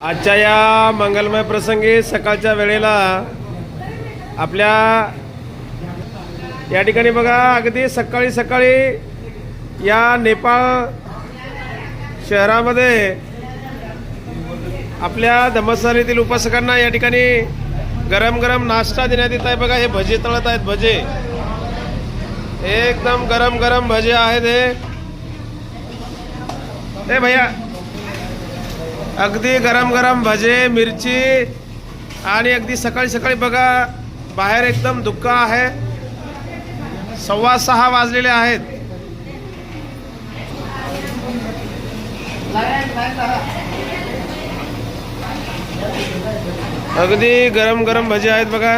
आजच्या या मंगलमय प्रसंगी सकाळच्या वेळेला आपल्या या ठिकाणी बघा अगदी सकाळी सकाळी या नेपाळ शहरामध्ये आपल्या धर्मस्थानीतील उपासकांना या ठिकाणी गरम गरम नाश्ता देण्यात येत आहे. बघा हे भजे तळत आहेत भजे. एकदम गरम गरम भजे आहेत हे. भैया अगदी गरम गरम भजे मिरची आणि अगदी सकाळी सकाळी बघा बाहेर एकदम धुक्का आहे. सव्वा सहा वाजलेले आहेत. अगदी गरम गरम भजे आहेत बघा.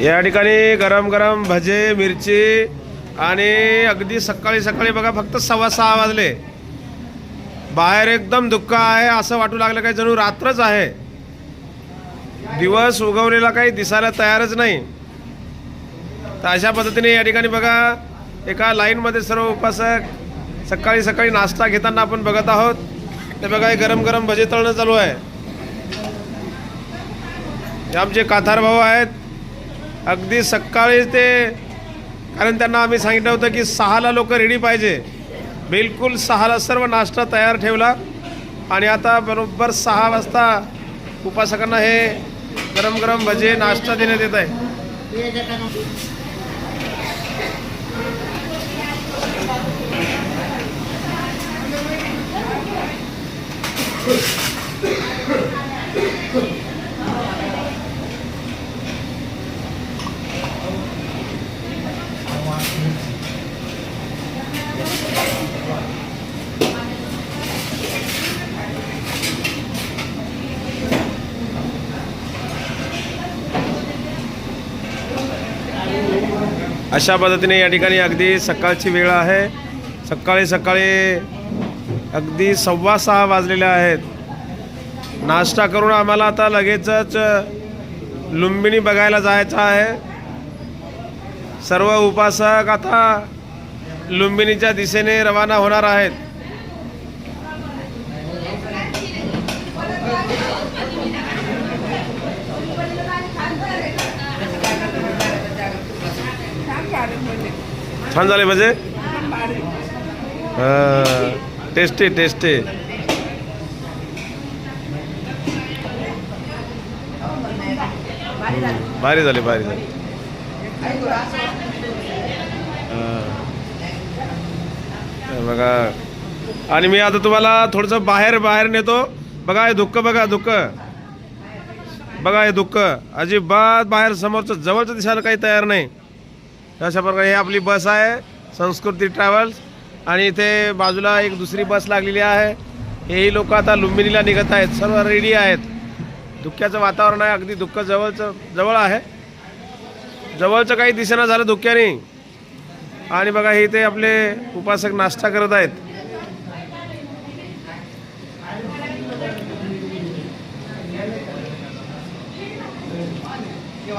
या ठिकाणी गरम गरम भजे मिरची आणि अगदी सकाळी सकाळी बघा फक्त सव्वा सहा वाजले. बाहेर एकदम दुःख आहे असं वाटू लागलं काही जणू रात्रच आहे. दिवस उगवलेला काही दिसायला तयारच नाही. तर अशा पद्धतीने या ठिकाणी बघा एका लाईनमध्ये सर्व उपासक सकाळी सकाळी नाश्ता घेताना आपण बघत आहोत. ते बघा हे गरम गरम भजे तळणं चालू आहे. आमचे काथार भाऊ आहेत. अगदी सकाळी ते कारण त्यांना आम्ही सांगितलं होतं की सहाला लोक रेडी पाहिजे. बिलकुल सहाला सर्व नाश्ता तयार ठेवला. आणि आता बरोबर सहा वाजता उपासकांना हे गरम गरम भजे नाश्ता देण्यात येत आहे. अशा पद्धतीने या ठिकाणी अगदी सकाळची वेळ आहे. सकाळी सकाळी अगदी सव्वा सहा वाजलेल्या आहेत. नाश्ता करून आम्हाला आता लगेचच लुंबिनी बघायला जायचं आहे. सर्व उपासक आता लुंबिनीच्या दिशेने रवाना होणार आहेत. छान झाले भजे टेस्टी टेस्टी. भारी झाले. भारी झाले. बघा. आणि मी आता तुम्हाला थोडंसं बाहेर बाहेर नेतो. बघा हे दुःख बघा दुःख. बघा हे दुःख. अजिबात बाहेर समोरचं जवळचं दिसायला काही तयार नाही. अशा प्रकारे हे आपली बस आहे संस्कृती ट्रॅव्हल्स. आणि इथे बाजूला एक दुसरी बस लागलेली आहे. हेही लोक आता लुंबिनीला निघत आहेत सर्व रेडी आहेत. धुक्याचं वातावरण आहे अगदी दुःख जवळचं जवळ आहे. जवळचं काही दिसेना झालं धुक्याने. आणि बघा हे इथे आपले उपासक नाश्ता करत आहेत.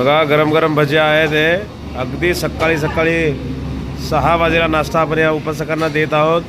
बघा गरम गरम भजी आहेत हे. अगदी सकाळी सकाळी सहा वाजेला नाश्ता आपण या उपासकांना देत आहोत.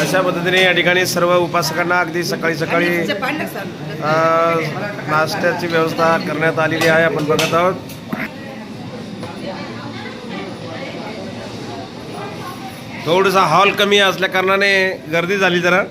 अशा पद्धतीने या ठिकाणी सर्व उपासकांना अगदी सकाळी सकाळी अ, नाश्त्याची व्यवस्था करण्यात आलेली आहे. आपण बघत आहोत. थोडासा हॉल कमी असल्या कारणाने गर्दी झाली जरा.